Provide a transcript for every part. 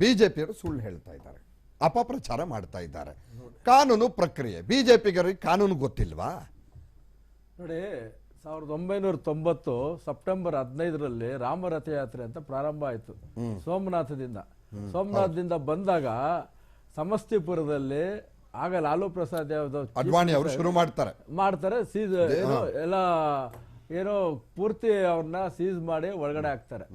ಬಿಜೆಪಿಯವರು ಸುಳ್ಳು ಹೇಳ್ತಾ ಇದ್ದಾರೆ ಅಪಪ್ರಚಾರ ಮಾಡ್ತಾ ಇದ್ದಾರೆ. ಕಾನೂನು ಪ್ರಕ್ರಿಯೆ ಬಿಜೆಪಿಗರಿಗೆ ಕಾನೂನು ಗೊತ್ತಿಲ್ವಾ? ನೋಡಿ ಸಾವಿರದ ಒಂಬೈನೂರ ತೊಂಬತ್ತು ಸೆಪ್ಟೆಂಬರ್ ಹದಿನೈದರಲ್ಲಿ ರಾಮ ರಥಯಾತ್ರೆ ಅಂತ ಪ್ರಾರಂಭ ಆಯಿತು ಸೋಮನಾಥದಿಂದ. ಸೋಮನಾಥದಿಂದ ಬಂದಾಗ ಸಮಸ್ತಿಪುರದಲ್ಲಿ ಆಗ ಲಾಲು ಪ್ರಸಾದ್ ಯಾದವ್ ಅಡ್ವಾಣಿ ಅವರು ಶುರು ಮಾಡ್ತಾರೆ. ಮಾಡ್ತಾರೆ ಸೀಸ್ ಏನೋ ಎಲ್ಲ ಏನೋ ಪೂರ್ತಿ ಅವ್ರನ್ನ ಸೀಸ್ ಮಾಡಿ ಒಳಗಡೆ ಹಾಕ್ತಾರೆ.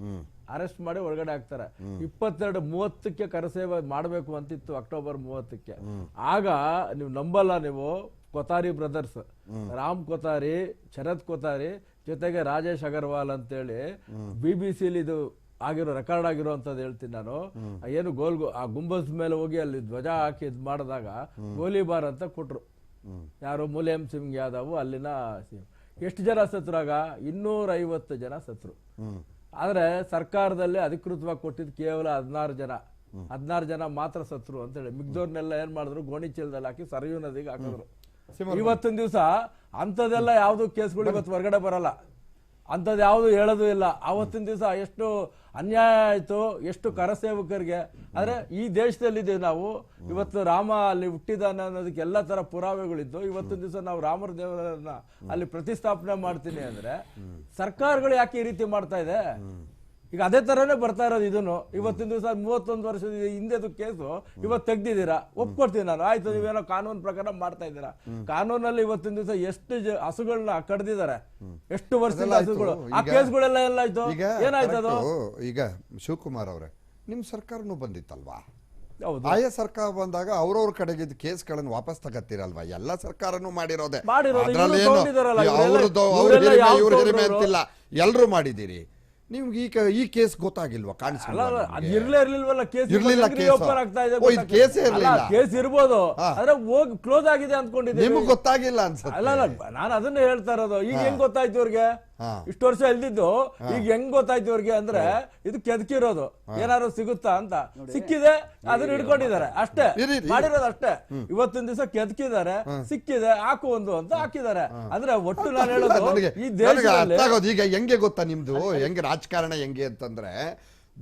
ಅರೆಸ್ಟ್ ಮಾಡಿ ಒಳಗಡೆ ಹಾಕ್ತಾರೆ. ಇಪ್ಪತ್ತೆರಡು ಮೂವತ್ತಕ್ಕೆ ಕರಸೇವೆ ಮಾಡಬೇಕು ಅಂತಿತ್ತು ಅಕ್ಟೋಬರ್ ಮೂವತ್ತಕ್ಕೆ. ಆಗ ನೀವು ನಂಬಲ್ಲ ನೀವು ಕೊತಾರಿ ಬ್ರದರ್ಸ್. ರಾಮ್ ಕೊತಾರಿ ಶರತ್ ಕೊತಾರಿ, ಜೊತೆಗೆ ರಾಜೇಶ್ ಅಗರ್ವಾಲ್ ಅಂತೇಳಿ ಬಿ ಬಿ ಸಿಲಿ ಇದು ಆಗಿರೋ, ರೆಕಾರ್ಡ್ ಆಗಿರೋ ಅಂತ ಹೇಳ್ತೀನಿ ನಾನು. ಏನು ಗೋಲ್ ಆ ಗುಂಬಸ್ ಮೇಲೆ ಹೋಗಿ ಅಲ್ಲಿ ಧ್ವಜ ಹಾಕಿ ಇದ್ ಮಾಡಿದಾಗ ಗೋಲಿಬಾರ್ ಅಂತ ಕೊಟ್ರು. ಯಾರು? ಮುಲೇಮ್ ಸಿಂಗ್ ಯಾದವ್ ಅಲ್ಲಿನ. ಎಷ್ಟು ಜನ ಸತ್ರಾಗ ಇನ್ನೂರ ಐವತ್ತು ಜನ ಸತ್ರು. ಆದ್ರೆ ಸರ್ಕಾರದಲ್ಲಿ ಅಧಿಕೃತವಾಗಿ ಕೊಟ್ಟಿದ್ದು ಕೇವಲ ಹದಿನಾರು ಜನ. ಹದಿನಾರು ಜನ ಮಾತ್ರ ಸತ್ರು ಅಂತ ಹೇಳಿ. ಮಿಗ್ದವ್ರನ್ನೆಲ್ಲ ಏನ್ ಮಾಡಿದ್ರು? ಗೋಣಿ ಚೀಲದಲ್ಲಿ ಹಾಕಿ ಸರಯೂ ನದಿಗೆ ಹಾಕಿದ್ರು. ಇವತ್ತಿನ ದಿವಸ ಅಂಥದ್ದೆಲ್ಲ ಯಾವ್ದು ಕೇಸ್ಗಳು ಇವತ್ತು ಹೊರಗಡೆ ಬರಲ್ಲ. ಅಂಥದ್ದು ಯಾವುದು ಹೇಳೋದು ಇಲ್ಲ. ಆವತ್ತಿನ ದಿವಸ ಎಷ್ಟು ಅನ್ಯಾಯ ಆಯಿತು, ಎಷ್ಟು ಕರಸೇವಕರಿಗೆ ಆದರೆ ಈ ದೇಶದಲ್ಲಿದ್ದೀವಿ ನಾವು. ಇವತ್ತು ರಾಮ ಅಲ್ಲಿ ಹುಟ್ಟಿದಾನೆ ಅನ್ನೋದಕ್ಕೆ ಎಲ್ಲ ತರ ಪುರಾವೆಗಳಿದ್ದು. ಇವತ್ತಿನ ದಿವಸ ನಾವು ರಾಮರ ದೇವರನ್ನ ಅಲ್ಲಿ ಪ್ರತಿಷ್ಠಾಪನೆ ಮಾಡ್ತೀನಿ ಅಂದ್ರೆ ಸರ್ಕಾರಗಳು ಯಾಕೆ ಈ ರೀತಿ ಮಾಡ್ತಾ ಇದೆ? ಈಗ ಅದೇ ತರನೇ ಬರ್ತಾ ಇರೋದು ಇದನ್ನು. ಇವತ್ತಿನ ದಿವಸ ಮೂವತ್ತೊಂದು ವರ್ಷದ ಹಿಂದೆದು ಕೇಸು ಇವತ್ತು ತೆಗ್ದಿದ್ದೀರಾ? ಒಪ್ಕೊಡ್ತೀನಿ ನಾನು. ಆಯ್ತು ನೀವೇನೋ ಕಾನೂನು ಪ್ರಕಾರ ಮಾಡ್ತಾ ಇದ್ದೀರಾ? ಕಾನೂನಲ್ಲಿ ಇವತ್ತಿನ ದಿವಸ ಎಷ್ಟು ಹಸುಗಳನ್ನ ಕಡ್ದಿದ್ದಾರೆ? ಎಷ್ಟು ವರ್ಷದ ಅದೆಲ್ಲ ಹಸುಗಳು? ಆ ಈಗ- ಕೇಸ್ಗಳೆಲ್ಲ ಎಲ್ಲಾಯ್ತು ಈಗ ಏನಾಯ್ತು ಅದು? ಈಗ ಶಿವಕುಮಾರ್ ಅವರೇ ನಿಮ್ ಸರ್ಕಾರನು ಬಂದಿತ್ತಲ್ವಾ? ಹೌದು. ಆಯಾ ಸರ್ಕಾರ ಬಂದಾಗ ಅವ್ರವ್ರ ಕಡೆಗೆ ಕೇಸ್ಗಳನ್ನು ವಾಪಸ್ ತಗತ್ತಿರಲ್ವಾ? ಎಲ್ಲಾ ಸರ್ಕಾರನು ಮಾಡಿರೋದೇ. ಅದ್ರಲ್ಲಿ ಏನು ಅವ್ರದ್ದು ಅವ್ರ ಇವರೆಲ್ಲ ಹಿರಿಮೆ ಇವ್ರ ಹಿರಿಮೆ? ಅಂತಿಲ್ಲ. ಎಲ್ಲರೂ ಮಾಡಿದ್ದೀರಿ. ನಿಮ್ಗೆ ಈ ಕ- ಈ ಕೇಸ್ ಗೊತ್ತಾಗಿಲ್ವಾ ಅದ್ ಇರ್ಲೇ ಇರ್ಲಿಲ್ವಲ್ಲ ಕೇಸ್ ಇರ್ಲಿಲ್ಲ. ಓಪನ್ ಆಗ್ತಾ ಇದೆ ಇದು ಕೇಸೇ ಇರ್ಲಿಲ್ಲ. ಕೇಸ್ ಇರ್ಬೋದು. ಆದ್ರೆ ಹೋಗಿ ಕ್ಲೋಸ್ ಆಗಿದೆ ಅನ್ಕೊಂಡಿದ್ದೀವಿ ನಿಮ್ಗೆ ಗೊತ್ತಾಗಿಲ್ಲ ಅನ್ಸುತ್ತೆ ಅಲ್ಲ ನಾನು ಅದನ್ನ ಹೇಳ್ತಾ ಇರೋದು ಈಗ ಹೆಂಗ್ ಗೊತ್ತಾಯ್ತು ಇವ್ರಿಗೆ ಹಾ. ಇಷ್ಟು ವರ್ಷ ಎಲ್ದಿದ್ದು ಈಗ ಹೆಂಗ್ ಗೊತ್ತಾಯ್ತು ಇವ್ರಿಗೆ ಅಂದ್ರೆ ಇದು ಕೆದಕಿರೋದು. ಏನಾದ್ರು ಸಿಗುತ್ತಾ ಅಂತ. ಸಿಕ್ಕಿದೆ ಅದನ್ನ ಹಿಡ್ಕೊಂಡಿದ್ದಾರೆ. ಅಷ್ಟೇ. ಮಾಡಿರೋದು ಅಷ್ಟೇ. ಇವತ್ತಿನ ದಿವಸ ಕೆದಕಿದ್ದಾರೆ ಸಿಕ್ಕಿದೆ ಹಾಕು ಒಂದು ಅಂತ ಹಾಕಿದ್ದಾರೆ. ಅಂದ್ರೆ ಒಟ್ಟು ನಾನು ಹೇಳೋದು ಈ ದೇಶ ದೇಶದಲ್ಲಿ ಈಗ ಹೆಂಗೆ ಗೊತ್ತಾ ನಿಮ್ದು? ಹೆಂಗೆ ರಾಜಕಾರಣ ಹೆಂಗೆ ಅಂತಂದ್ರೆ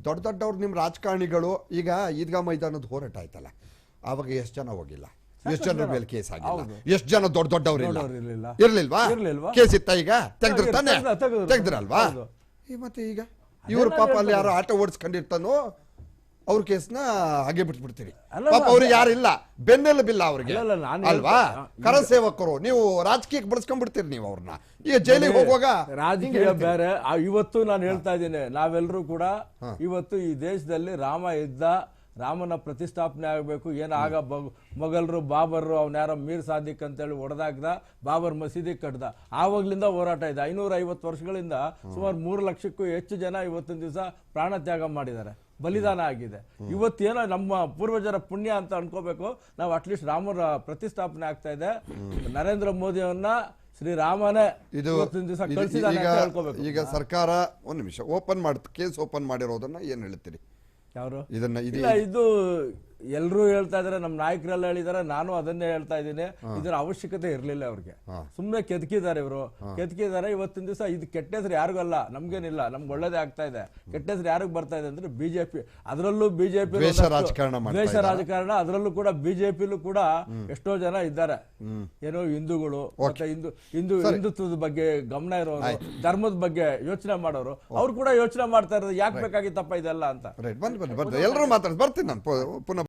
ದೊಡ್ಡ ದೊಡ್ಡವ್ರು ನಿಮ್ ರಾಜಕಾರಣಿಗಳು ಈಗ ಈದ್ಗಾ ಮೈದಾನದ ಹೋರಾಟ ಆಯ್ತಲ್ಲ. ಅವಾಗ ಎಷ್ಟು ಜನ ಹೋಗಿಲ್ಲ? ಎಷ್ಟು ಜನರ ಮೇಲೆ ಕೇಸ್ ಆಗಿಲ್ಲ? ಎಷ್ಟು ಜನ ದೊಡ್ಡ ದೊಡ್ಡವ್ರು. ಇರ್ಲಿಲ್ವಾ? ಕೇಸ್ ಇತ್ತ ಈಗ? ತೆಗ್ದ್ರ ತಾನೆ ತೆಗ್ದ್ರಲ್ವಾ? ಮತ್ತೆ ಈಗ? ಇವ್ರ ಪಾಪ ಅಲ್ಲಿ ಯಾರೋ ಆಟ ಓಡಿಸ್ಕೊಂಡಿರ್ತಾನೋ ಅವ್ರ ಕೇಸ್ನ ಹಾಗೆ ಬಿಟ್ಬಿಡ್ತೀರಿ. ಪಾಪ ಅವ್ರಿಗೆ ಯಾರಿಲ್ಲ ಬೆನ್ನೆಲ್ಲ ಬಿಲ್ಲ ಅವ್ರಿಗೆ. ಅಲ್ವಾ? ಕರ ಸೇವಕರು ನೀವು ರಾಜಕೀಯಕ್ಕೆ ಬಳಸ್ಕೊಂಡ್ಬಿಡ್ತೀರಿ ನೀವು ಅವ್ರನ್ನ. ಈಗ ಜೈಲಿಗೆ ಹೋಗುವಾಗ ರಾಜಕೀಯ ಬೇರೆ. ಇವತ್ತು ನಾನು ಹೇಳ್ತಾ ಇದ್ದೀನಿ ನಾವೆಲ್ಲರೂ ಕೂಡ ಇವತ್ತು ಈ ದೇಶದಲ್ಲಿ ರಾಮ ಇದ್ದ ರಾಮನ ಪ್ರತಿಷ್ಠಾಪನೆ ಆಗಬೇಕು ಏನು ಆಗ ಮೊಘಲರು ಬಾಬರ್ರು ಯಾರೋ ಮೀರ್ ಸಾದಿಕ್ ಅಂತೇಳಿ ಹೊಡೆದಾಕ್ದ ಬಾಬರ್ ಮಸೀದಿ ಕಟ್ದ. ಆವಾಗ್ಲಿಂದ ಹೋರಾಟ ಇದೆ. ಐನೂರ ಐವತ್ತು ವರ್ಷಗಳಿಂದ ಸುಮಾರು ಮೂರು ಲಕ್ಷಕ್ಕೂ ಹೆಚ್ಚು ಜನ ಇವತ್ತಿನ ದಿವಸ ಪ್ರಾಣ ತ್ಯಾಗ ಮಾಡಿದ್ದಾರೆ. ಬಲಿದಾನ ಆಗಿದೆ. ಇವತ್ತೇನೋ ನಮ್ಮ ಪೂರ್ವಜರ ಪುಣ್ಯ ಅಂತ ಅನ್ಕೋಬೇಕು. ನಾವು ಅಟ್ಲೀಸ್ಟ್ ರಾಮರ ಪ್ರತಿಷ್ಠಾಪನೆ ಆಗ್ತಾ ಇದೆ. ನರೇಂದ್ರ ಮೋದಿಯವನ್ನ ಶ್ರೀರಾಮನೇ ಇದು ಈಗ ಸರ್ಕಾರ ಒಂದ್ ನಿಮಿಷ ಓಪನ್ ಮಾಡ್ ಕೇಸ್ ಓಪನ್ ಮಾಡಿರೋದನ್ನ ಏನ್ ಹೇಳ್ತೀರಿ? ಯಾರು ಇದನ್ನ ಇದು ಎಲ್ಲರೂ ಹೇಳ್ತಾ ಇದಾರೆ ನಮ್ಮ ನಾಯಕರೆಲ್ಲ ಹೇಳಿದಾರೆ ನಾನು ಅದನ್ನೇ ಹೇಳ್ತಾ ಇದ್ದೀನಿ. ಇದರ ಅವಶ್ಯಕತೆ ಇರಲಿಲ್ಲ ಅವ್ರಿಗೆ. ಸುಮ್ಮನೆ ಕೆದಕಿದ್ದಾರೆ ಇವರು. ಕೆದಕಿದ್ದಾರೆ ಇವತ್ತಿನ ದಿವಸ ಇದು ಕೆಟ್ಟ ಹೆಸರು ಯಾರಿಗೂ ಅಲ್ಲ ನಮ್ಗೇನಿಲ್ಲ ನಮ್ಗೆ ಒಳ್ಳೇದೇ ಆಗ್ತಾ ಇದೆ. ಕೆಟ್ಟ ಹೆಸರು ಯಾರಿಗ್ ಬರ್ತಾ ಇದೆ ಅಂದ್ರೆ ಬಿಜೆಪಿ ಅದರಲ್ಲೂ ಬಿಜೆಪಿ ದ್ವೇಷ ರಾಜಕಾರಣ ಅದರಲ್ಲೂ ಕೂಡ ಬಿಜೆಪಿಲೂ ಕೂಡ ಎಷ್ಟೋ ಜನ ಇದ್ದಾರೆ. ಏನೋ ಹಿಂದೂಗಳು ಮತ್ತೆ ಹಿಂದೂ ಹಿಂದೂ ಹಿಂದುತ್ವದ ಬಗ್ಗೆ ಗಮನ ಇರೋರು ಧರ್ಮದ ಬಗ್ಗೆ ಯೋಚನೆ ಮಾಡೋರು ಅವ್ರು ಕೂಡ ಯೋಚನೆ ಮಾಡ್ತಾ ಇರೋದು ಯಾಕೆ ಬೇಕಾಗಿತ್ತಪ್ಪ ಇದೆಲ್ಲ ಅಂತ. ಎಲ್ಲರೂ ಮಾತಾಡ್ತಾರೆ ಬರ್ತೀನಿ ನಾನು ಪುನಃ